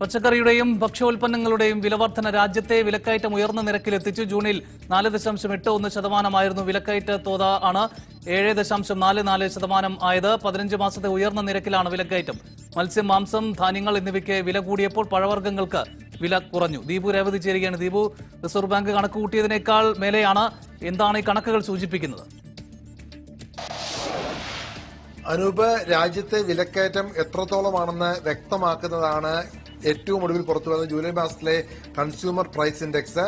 പച്ചക്കറിയുടെയും ഭക്ഷ്യോൽപ്പന്നങ്ങളുടെയും വിലവർധന രാജ്യത്തെ വിലക്കയറ്റം ഉയർന്ന നിരക്കിലെത്തിച്ചു ജൂണിൽ നാല് ദശാംശം എട്ട് ഒന്ന് ശതമാനമായിരുന്നു വിലക്കയറ്റ തോത ആണ്. ഏഴ് ദശാംശം നാല് നാല് ശതമാനം ആയത് പതിനഞ്ച് മാസത്തെ ഉയർന്ന നിരക്കിലാണ് വിലക്കയറ്റം. മത്സ്യം മാംസം ധാന്യങ്ങൾ എന്നിവയ്ക്ക് വില കൂടിയപ്പോൾ പഴവർഗങ്ങൾക്ക് വില കുറഞ്ഞു. ദീപു രേവതി ചേരുകയാണ്. ദീപു റിസർവ് ബാങ്ക് കണക്ക് കൂട്ടിയതിനേക്കാൾ മേലെയാണ് എന്താണ് ഈ കണക്കുകൾ സൂചിപ്പിക്കുന്നത്? അനൂപ് രാജ്യത്തെ വിലക്കയറ്റം എത്രത്തോളമാണെന്ന് വ്യക്തമാക്കുന്നതാണ് ഏറ്റവും ഒടുവിൽ പുറത്തു വന്ന ജൂലൈ മാസത്തിലെ consumer price index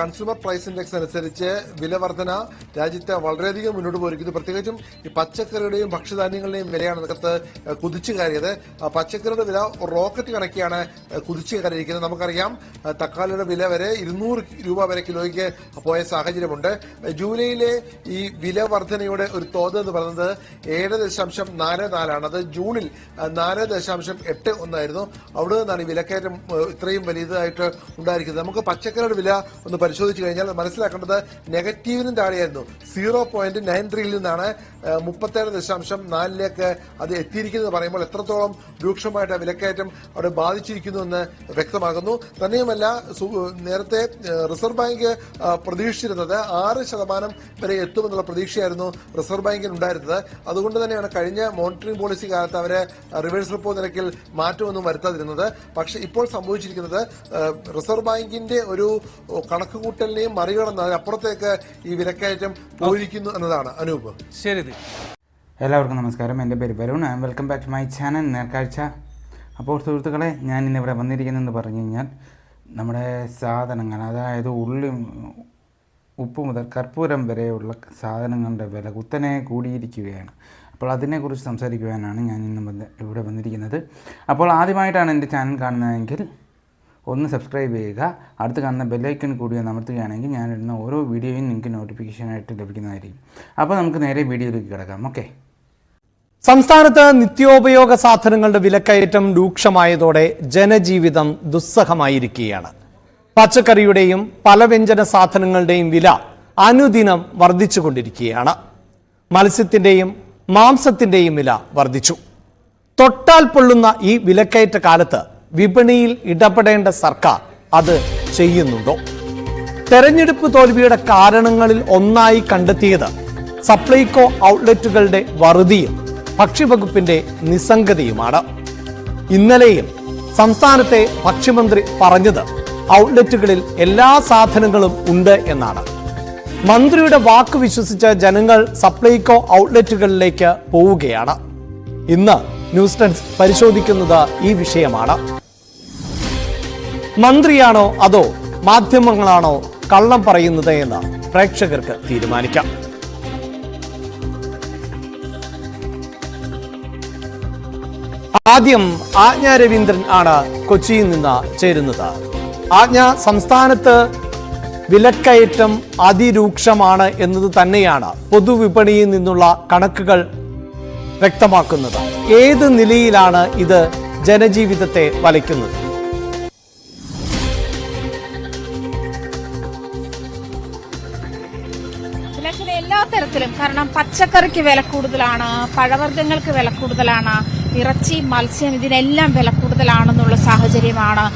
consumer price index അനുസരിച്ച് വില വർധന രാജ്യത്തെ വളരെയധികം മുന്നോട്ട് പോയിരിക്കുന്നു. പ്രത്യേകിച്ചും ഈ പച്ചക്കറിയുടെയും ഭക്ഷ്യധാന്യങ്ങളുടെയും വിലയാണ് അതിനകത്ത് കുതിച്ചു കയറിയത്. പച്ചക്കറിയുടെ വില റോക്കറ്റ് കണക്കിയാണ് കുതിച്ചു കയറിയിരിക്കുന്നത്. നമുക്കറിയാം തക്കാളിയുടെ വില വരെ ഇരുന്നൂറ് രൂപ വരെ കിലോയ്ക്ക് പോയ സാഹചര്യമുണ്ട്. ജൂലൈയിലെ ഈ വില വർധനയുടെ ഒരു തോത് എന്ന് പറയുന്നത് ഏഴ് ദശാംശം നാല് നാലാണ്. അത് ജൂണിൽ നാല് ദശാംശം എട്ട് ഒന്നായിരുന്നു. അവിടെ നിന്നാണ് ഈ വിലക്കയറ്റം ഇത്രയും വലിയതായിട്ട് ഉണ്ടായിരിക്കുന്നത്. നമുക്ക് പച്ചക്കറിയുടെ വില ഒന്ന് പരിശോധിച്ച് കഴിഞ്ഞാൽ മനസ്സിലാക്കേണ്ടത് നെഗറ്റീവിനും താഴെയായിരുന്നു. സീറോ പോയിന്റ് നയൻ ത്രീയിൽ നിന്നാണ് മുപ്പത്തേഴ് ദശാംശം നാലിലേക്ക് അത് എത്തിയിരിക്കുന്നത് പറയുമ്പോൾ എത്രത്തോളം രൂക്ഷമായിട്ട് വിലക്കയറ്റം അവിടെ ബാധിച്ചിരിക്കുന്നു എന്ന് വ്യക്തമാകുന്നു തന്നെയുമല്ല നേരത്തെ റിസർവ് ബാങ്ക് പ്രതീക്ഷിച്ചിരുന്നത് ആറ് ശതമാനം വരെ എത്തുമെന്നുള്ള പ്രതീക്ഷയായിരുന്നു റിസർവ് ബാങ്കിന് ഉണ്ടായിരുന്നത്. അതുകൊണ്ട് തന്നെയാണ് കഴിഞ്ഞ മോണിറ്ററിംഗ് പോളിസി കാലത്ത് അവരെ റിവേഴ്സ് റിപ്പോ നിരക്കിൽ മാറ്റമൊന്നും വരുത്താതിരുന്നത്. പക്ഷെ ഇപ്പോൾ സംഭവിച്ചിരിക്കുന്നത് റിസർവ് ബാങ്കിന്റെ ഒരു കണക്കുകൂട്ടലിനെയും മറികടന്ന് അതിനപ്പുറത്തേക്ക് ഈ വിലക്കയറ്റം പോയിരിക്കുന്നു എന്നതാണ്. അനൂപ്. ശരി. എല്ലാവർക്കും നമസ്കാരം. എന്റെ പേര് Varun. And welcome back to my channel Nerkazhcha. അപ്പോൾ സുഹൃത്തുക്കളെ ഞാൻ ഇന്നിവിടെ വന്നിരിക്കുന്നതെന്ന് പറഞ്ഞു കഴിഞ്ഞാൽ നമ്മുടെ സാധനങ്ങൾ അതായത് ഉള്ളി ഉപ്പ് മുതൽ കർപ്പൂരം വരെയുള്ള സാധനങ്ങളുടെ വില കുത്തനെ കൂടിയിരിക്കുകയാണ്. അപ്പോൾ അതിനെക്കുറിച്ച് സംസാരിക്കുവാനാണ് ഞാൻ ഇന്ന് വന്ന് ഇവിടെ വന്നിരിക്കുന്നത്. അപ്പോൾ ആദ്യമായിട്ടാണ് എന്റെ ചാനൽ കാണുന്നതെങ്കിൽ ഒന്ന് സബ്സ്ക്രൈബ് ചെയ്യുക. അടുത്ത് കാണുന്ന ബെല്ലൈക്കൺ കൂടി ഒന്ന് ഞാൻ ഇടുന്ന ഓരോ വീഡിയോയും നിങ്ങൾക്ക് നോട്ടിഫിക്കേഷനായിട്ട് ലഭിക്കുന്നതായിരിക്കും. അപ്പോൾ നമുക്ക് നേരെ വീഡിയോയിലേക്ക് കിടക്കാം. ഓക്കെ സംസ്ഥാനത്ത് നിത്യോപയോഗ സാധനങ്ങളുടെ വിലക്കയറ്റം രൂക്ഷമായതോടെ ജനജീവിതം ദുസ്സഹമായിരിക്കുകയാണ്. പച്ചക്കറിയുടെയും പലവ്യഞ്ജന സാധനങ്ങളുടെയും വില അനുദിനം വർദ്ധിച്ചുകൊണ്ടിരിക്കുകയാണ്. മത്സ്യത്തിന്റെയും മാംസത്തിന്റെയും വില വർദ്ധിച്ചു. തൊട്ടാൽ പൊള്ളുന്ന ഈ വിലക്കയറ്റ കാലത്ത് വിപണിയിൽ ഇടപെടേണ്ട സർക്കാർ അത് ചെയ്യുന്നുണ്ടോ? തെരഞ്ഞെടുപ്പ് തോൽവിയുടെ കാരണങ്ങളിൽ ഒന്നായി കണ്ടെത്തിയത് സപ്ലൈകോ ഔട്ട്ലെറ്റുകളുടെ വറുതിയും ഭക്ഷ്യവകുപ്പിന്റെ നിസ്സംഗതയുമാണ്. ഇന്നലെയും സംസ്ഥാനത്തെ ഭക്ഷ്യമന്ത്രി പറഞ്ഞത് ഔട്ട്ലെറ്റുകളിൽ എല്ലാ സാധനങ്ങളും ഉണ്ട് എന്നാണ്. മന്ത്രിയുടെ വാക്ക് വിശ്വസിച്ച് ജനങ്ങൾ സപ്ലൈകോ ഔട്ട്ലെറ്റുകളിലേക്ക് പോവുകയാണ്. ഇന്ന് ന്യൂസ് ഡെസ്ക് പരിശോധിക്കുന്നത് ഈ വിഷയമാണ്. മന്ത്രിയാണോ അതോ മാധ്യമങ്ങളാണോ കള്ളം പറയുന്നത് എന്ന് പ്രേക്ഷകർക്ക് തീരുമാനിക്കാം. ആദ്യം ആജ്ഞ രവീന്ദ്രൻ ആണ് കൊച്ചിയിൽ നിന്ന് ചേരുന്നത്. ആജ്ഞ സംസ്ഥാനത്ത് വിലക്കയറ്റം അതിരൂക്ഷമാണ് എന്നത് തന്നെയാണ് പൊതുവിപണിയിൽ നിന്നുള്ള കണക്കുകൾ വ്യക്തമാക്കുന്നത്. ഏത് നിലയിലാണ് ഇത് ജനജീവിതത്തെ വലയ്ക്കുന്നത്? എല്ലാ തരത്തിലും കാരണം പച്ചക്കറിക്ക് വില കൂടുതലാണ് പഴവർഗങ്ങൾക്ക് വില കൂടുതലാണ് ഇറച്ചി മത്സ്യം ഇതിനെല്ലാം വില കൂടുതലാണെന്നുള്ള സാഹചര്യമാണ്.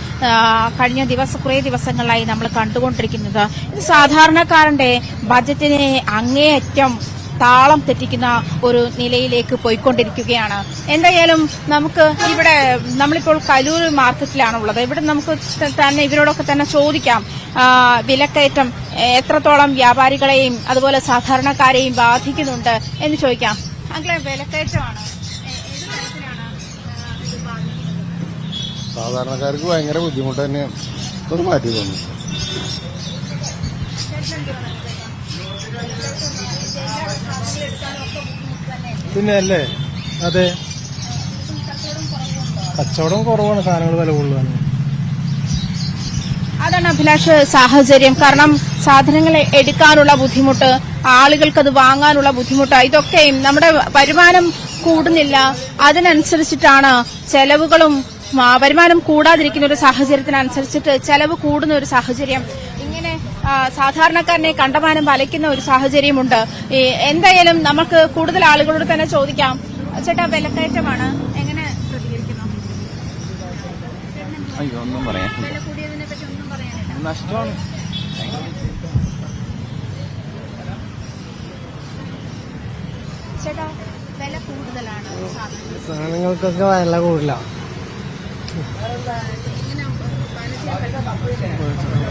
കഴിഞ്ഞ ദിവസം കുറേ ദിവസങ്ങളായി നമ്മൾ കണ്ടുകൊണ്ടിരിക്കുന്നത്. ഇത് സാധാരണക്കാരന്റെ ബജറ്റിനെ അങ്ങേയറ്റം താളം തെറ്റിക്കുന്ന ഒരു നിലയിലേക്ക് പോയിക്കൊണ്ടിരിക്കുകയാണ്. എന്തായാലും നമുക്ക് ഇവിടെ നമ്മളിപ്പോൾ കലൂർ മാർക്കറ്റിലാണുള്ളത് ഇവിടെ നമുക്ക് തന്നെ ഇവരോടൊക്കെ തന്നെ ചോദിക്കാം. വിലക്കയറ്റം എത്രത്തോളം വ്യാപാരികളെയും അതുപോലെ സാധാരണക്കാരെയും ബാധിക്കുന്നുണ്ട് എന്ന് ചോദിക്കാം. അങ്ങനെ വിലക്കയറ്റമാണ് ഏ- ഏത് തരത്തിലാണ് ആ, ഇത് ബാധിക്കുന്നത്? സാധാരണക്കാർക്ക് ഭയങ്കര ബുദ്ധിമുട്ട് തന്നെയാണ്. ഒരു മാറ്റി തോന്നി പിന്നെ അല്ലേ അതെ. കച്ചവടം കുറവാണ് സാധനങ്ങൾ വില കൂടുതലാണ്. അതാണ് അഭിലാഷ് സാഹചര്യം. കാരണം സാധനങ്ങൾ എടുക്കാനുള്ള ബുദ്ധിമുട്ട് ആളുകൾക്ക് അത് വാങ്ങാനുള്ള ബുദ്ധിമുട്ട് ഇതൊക്കെയും നമ്മുടെ വരുമാനം കൂടുന്നില്ല. അതിനനുസരിച്ചിട്ടാണ് ചെലവുകളും വരുമാനം കൂടാതിരിക്കുന്ന ഒരു സാഹചര്യത്തിനനുസരിച്ചിട്ട് ചെലവ് കൂടുന്ന ഒരു സാഹചര്യം. ഇങ്ങനെ സാധാരണക്കാരനെ കണ്ടമാനം വലയ്ക്കുന്ന ഒരു സാഹചര്യമുണ്ട്. ഈ, എന്തായാലും നമുക്ക് കൂടുതൽ ആളുകളോട് തന്നെ ചോദിക്കാം. ചേട്ടാ വിലക്കയറ്റമാണ്. എങ്ങനെ പ്രതികരിക്കുന്നു? അയ്യോ ഒന്നും പറയാൻ വില കൂടിയതിനെ പറ്റി ഒന്നും പറയാനില്ല. ചേട്ടാ വില കൂടുതലാണ് സാധനങ്ങൾ സാധനങ്ങൾക്കൊക്കെ വില കൂടുതല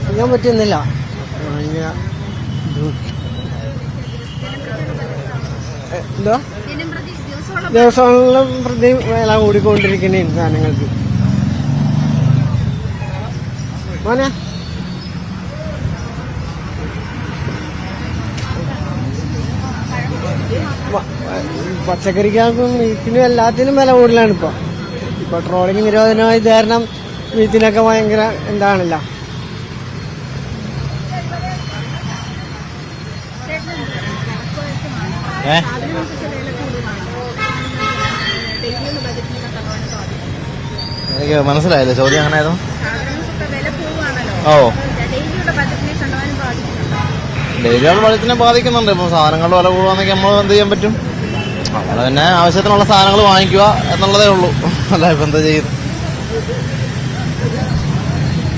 ചെയ്യാൻ പറ്റുന്നില്ല. എന്തോ? ദിവസങ്ങളും പ്രതി വേല കൂടിക്കൊണ്ടിരിക്കുന്ന സാധനങ്ങൾക്ക്. മോനെ? പച്ചക്കറിക്കാർക്കും ഇതിനും എല്ലാത്തിനും വില കൂടുതലാണ് ഇപ്പൊ. ഇപ്പൊ ട്രോളിംഗ് നിരോധനമായി കാരണം ഇതിനൊക്കെ ഭയങ്കര എന്താണല്ലോ. എനിക്ക് മനസ്സിലായില്ല. ചോദ്യം അങ്ങനെ ഓ. ഡെയിലിയുള്ള ബഡ്ജറ്റിനെ ബാധിക്കുന്നുണ്ട്? ഇപ്പം സാധനങ്ങളുടെ വില കൂടുവാന്നൊക്കെ നമ്മൾ എന്ത് ചെയ്യാൻ പറ്റും? നമ്മൾ പിന്നെ ആവശ്യത്തിനുള്ള സാധനങ്ങൾ വാങ്ങിക്കുക എന്നുള്ളതേ ഉള്ളൂ. അല്ല ഇപ്പം എന്താ ചെയ്യുന്നത്?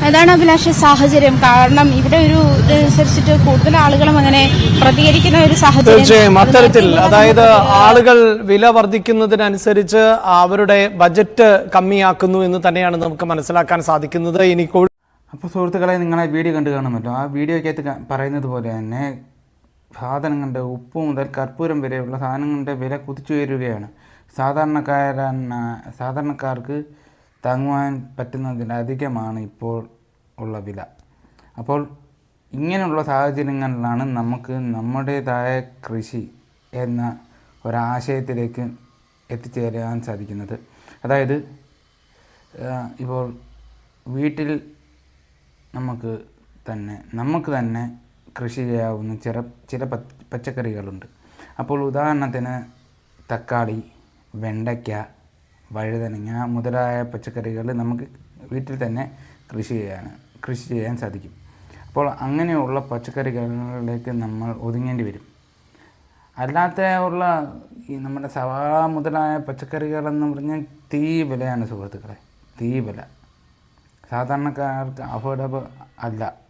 അതാണ് അഭിലാഷ സാഹചര്യം. കാരണം ഇവിടെ ഒരു ഇതനുസരിച്ചിട്ട് കൂടുതൽ ആളുകളും അങ്ങനെ പ്രതികരിക്കുന്ന ഒരു സാഹചര്യം. തീർച്ചയായും. അത്തരത്തിൽ അതായത് ആളുകൾ വില വർദ്ധിക്കുന്നതിനനുസരിച്ച് അവരുടെ ബജറ്റ് കമ്മിയാക്കുന്നു എന്ന് തന്നെയാണ് നമുക്ക് മനസ്സിലാക്കാൻ സാധിക്കുന്നത്. ഇനി അപ്പോൾ സുഹൃത്തുക്കളെ നിങ്ങളെ വീഡിയോ കണ്ടു കാണുമല്ലോ. ആ വീഡിയോക്കകത്ത് പറയുന്നത് പോലെ തന്നെ സാധനങ്ങളുടെ ഉപ്പ് മുതൽ കർപ്പൂരം വരെയുള്ള സാധനങ്ങളുടെ വില കുതിച്ചുയരുകയാണ്. സാധാരണക്കാരൻ സാധാരണക്കാർക്ക് താങ്ങുവാൻ പറ്റുന്നതിലധികമാണ് ഇപ്പോൾ ഉള്ള വില. അപ്പോൾ ഇങ്ങനെയുള്ള സാഹചര്യങ്ങളിലാണ് നമുക്ക് നമ്മുടേതായ കൃഷി എന്ന ഒരാശയത്തിലേക്ക് എത്തിച്ചേരാൻ സാധിക്കുന്നത്. അതായത് ഇപ്പോൾ വീട്ടിൽ നമുക്ക് തന്നെ നമുക്ക് തന്നെ കൃഷി ചെയ്യാവുന്ന ചില ചില പച്ചക്കറികളുണ്ട്. അപ്പോൾ ഉദാഹരണത്തിന് തക്കാളി വെണ്ടയ്ക്ക വഴുതനങ്ങ മുതലായ പച്ചക്കറികൾ നമുക്ക് വീട്ടിൽ തന്നെ കൃഷി ചെയ്യാൻ കൃഷി ചെയ്യാൻ സാധിക്കും. അപ്പോൾ അങ്ങനെയുള്ള പച്ചക്കറികളിലേക്ക് നമ്മൾ ഒതുങ്ങേണ്ടി വരും. അല്ലാത്ത ഉള്ള ഈ നമ്മുടെ സവാള മുതലായ പച്ചക്കറികളെന്ന് പറഞ്ഞാൽ തീ വിലയാണ് സുഹൃത്തുക്കളെ. തീ വില സാധാരണക്കാർക്ക് അഫോർഡബിൾ അല്ല.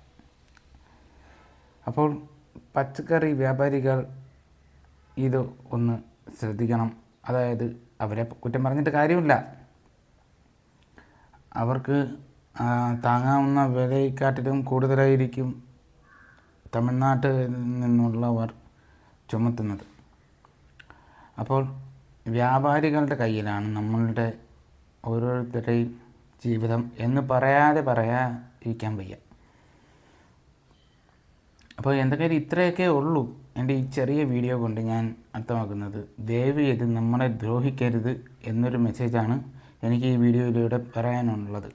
അപ്പോൾ പച്ചക്കറി വ്യാപാരികൾ ഇത് ഒന്ന് ശ്രദ്ധിക്കണം. അതായത് അവരെ കുറ്റം പറഞ്ഞിട്ട് കാര്യമില്ല. അവർക്ക് താങ്ങാവുന്ന വിലയെക്കാട്ടിലും കൂടുതലായിരിക്കും തമിഴ്നാട്ടിൽ നിന്നുള്ളവർ ചുമത്തുന്നത്. അപ്പോൾ വ്യാപാരികളുടെ കയ്യിലാണ് നമ്മളുടെ ഓരോരുത്തരുടെയും ജീവിതം എന്ന് പറയാതെ പറയാതിരിക്കാൻ വയ്യ. അപ്പോൾ എന്തൊക്കെയായാലും ഇത്രയൊക്കെ ഉള്ളൂ എന്റെ ഈ ചെറിയ വീഡിയോ കൊണ്ട് ഞാൻ അർത്ഥമാക്കുന്നത്. ദയവ് ചെയ്ത് നമ്മളെ ദ്രോഹിക്കരുത് എന്നൊരു മെസ്സേജാണ് എനിക്ക് ഈ വീഡിയോയിലൂടെ പറയാനുള്ളത്.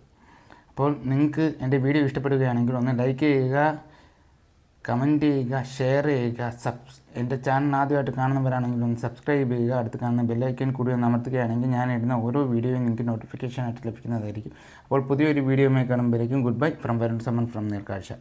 അപ്പോൾ നിങ്ങൾക്ക് എന്റെ വീഡിയോ ഇഷ്ടപ്പെടുകയാണെങ്കിൽ ഒന്ന് ലൈക്ക് ചെയ്യുക കമന്റ് ചെയ്യുക ഷെയർ ചെയ്യുക സബ്സ് എന്റെ ചാനൽ ആദ്യമായിട്ട് കാണുന്നവരാണെങ്കിൽ ഒന്ന് സബ്സ്ക്രൈബ് ചെയ്യുക അടുത്ത് കാണുന്ന ബെല്ലൈക്കൻ കൂടി ഒന്ന് അമർത്തുകയാണെങ്കിൽ ഞാൻ ഇടുന്ന ഓരോ വീഡിയോയും നിങ്ങൾക്ക് നോട്ടിഫിക്കേഷൻ ആയിട്ട് ലഭിക്കുന്നതായിരിക്കും. അപ്പോൾ പുതിയൊരു video കാണുമ്പോഴേക്കും good bye from Varun Saman from Nerkazhcha